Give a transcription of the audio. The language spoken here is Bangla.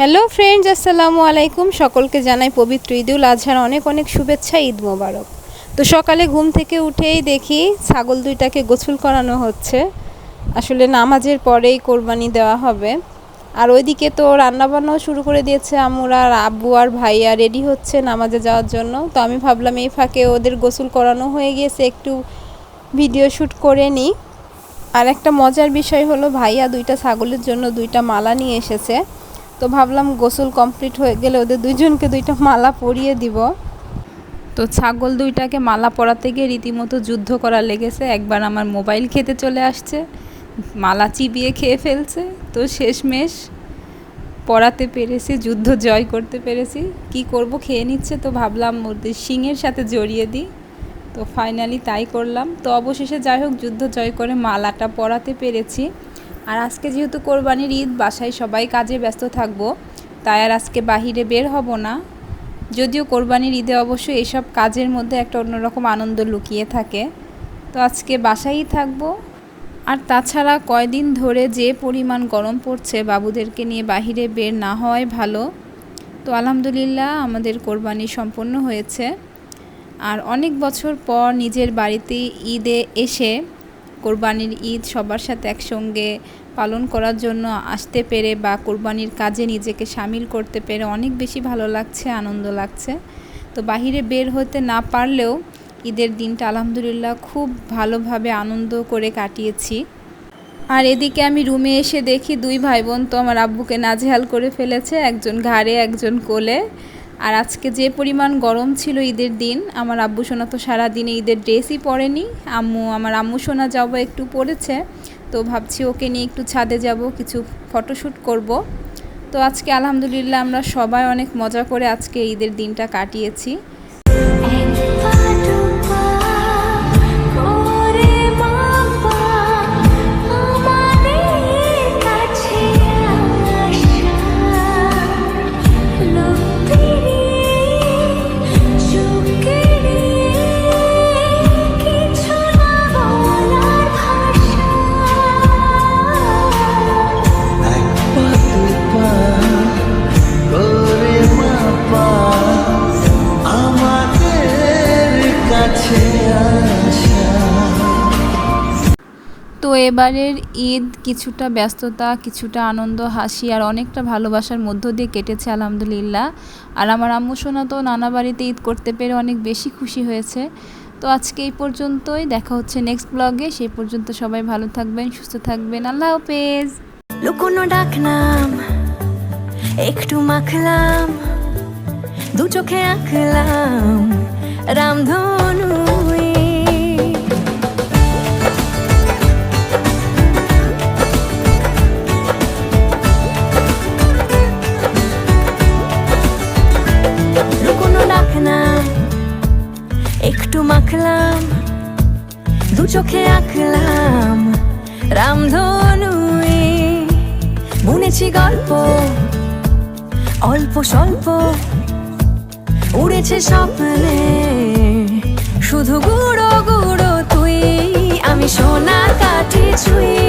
হ্যালো ফ্রেন্ডস, আসসালামু আলাইকুম। সকলকে জানাই পবিত্র ঈদুল আজহার অনেক অনেক শুভেচ্ছা, ঈদ মোবারক। তো সকালে ঘুম থেকে উঠেই দেখি ছাগল দুইটাকে গোসল করানো হচ্ছে। আসলে নামাজের পরেই কোরবানি দেওয়া হবে। আর ওইদিকে তো রান্নাবান্নাও শুরু করে দিয়েছে আমরা আর আব্বু আর ভাইয়া রেডি হচ্ছে নামাজে যাওয়ার জন্য। তো আমি ভাবলাম, এই ফাঁকে ওদের গোসল করানো হয়ে গিয়েছে, একটু ভিডিও শ্যুট করে নিই। আর একটা মজার বিষয় হলো, ভাইয়া দুইটা ছাগলের জন্য দুইটা মালা নিয়ে এসেছে। তো ভাবলাম গোসল কমপ্লিট হয়ে গেলে ওদের দুইজনকে দুইটা মালা পরিয়ে দিব। তো ছাগল দুইটাকে মালা পরাতে গিয়ে রীতিমতো যুদ্ধ করা লেগেছে। একবার আমার মোবাইল খেতে চলে আসছে, মালা চিবিয়ে খেয়ে ফেলছে। তো শেষমেশ পড়াতে পেরেছি, যুদ্ধ জয় করতে পেরেছি। কি করব খেয়ে নিচ্ছে তো ভাবলাম ওদের শিঙের সাথে জড়িয়ে দিই। তো ফাইনালি তাই করলাম। তো অবশেষে যাই হোক, যুদ্ধ জয় করে মালাটা পরাতে পেরেছি। আর আজকে যেহেতু কোরবানির ঈদ, বাসায় সবাই কাজে ব্যস্ত থাকব, তাই আর আজকে বাহিরে বের হব না। যদিও কোরবানির ঈদে অবশ্যই এসব কাজের মধ্যে একটা অন্যরকম আনন্দ লুকিয়ে থাকে। তো আজকে বাসায়ই থাকব। আর তাছাড়া কয়দিন ধরে যে পরিমাণ গরম পড়ছে, বাবুদেরকে নিয়ে বাহিরে বের না হওয়াই ভালো। তো আলহামদুলিল্লাহ আমাদের কোরবানি সম্পন্ন হয়েছে। আর অনেক বছর পর নিজের বাড়িতে ঈদে এসে কোরবানির ঈদ সবার সাথে একসঙ্গে পালন করার জন্য আসতে পেরে বা কোরবানির কাজে নিজেকে সামিল করতে পেরে অনেক বেশি ভালো লাগছে, আনন্দ লাগছে। তো বাহিরে বের হতে না পারলেও ঈদের দিনটা আলহামদুলিল্লাহ খুব ভালোভাবে আনন্দ করে কাটিয়েছি। আর এদিকে আমি রুমে এসে দেখি দুই ভাই বোন তো আমার আব্বুকে নাজেহাল করে ফেলেছে, একজন ঘাড়ে, একজন কোলে। আর আজকে যে পরিমাণ গরম ছিল ঈদের দিন, আমার আব্বু সোনা তো সারাদিনে ঈদের ড্রেসই পরেনি। আম্মু, আমার আম্মু সোনা যাব একটু পড়েছে, তো ভাবছি ওকে নিয়ে একটু ছাদে যাব, কিছু ফটোশ্যুট করব। তো আজকে আলহামদুলিল্লাহ আমরা সবাই অনেক মজা করে আজকে ঈদের দিনটা কাটিয়েছি। তো এবারের ঈদ কিছুটা ব্যস্ততা, কিছুটা আনন্দ, হাসি আর অনেকটা ভালোবাসার মধ্য দিয়ে কেটেছে আলহামদুলিল্লাহ। আর আমার আম্মু সোনা তো নানা বাড়িতে ঈদ করতে পেরে অনেক বেশি খুশি হয়েছে। তো আজকে এই পর্যন্তই, দেখা হচ্ছে নেক্সট ব্লগে সেই পর্যন্ত সবাই ভালো থাকবেন, সুস্থ থাকবেন। আল্লাহ হাফেজ। লুকোনো ডাকনাম, একটু মাখলাম, দু চোখে আঁকলাম রামধনু মাখলাম দু চোখে আঁকলাম, রামধনু বুনেছি গল্প, অল্প স্বল্প, উড়েছে স্বপ্নে। শুধু গুঁড়ো গুঁড়ো তুই, আমি সোনা কাঠি ছুঁই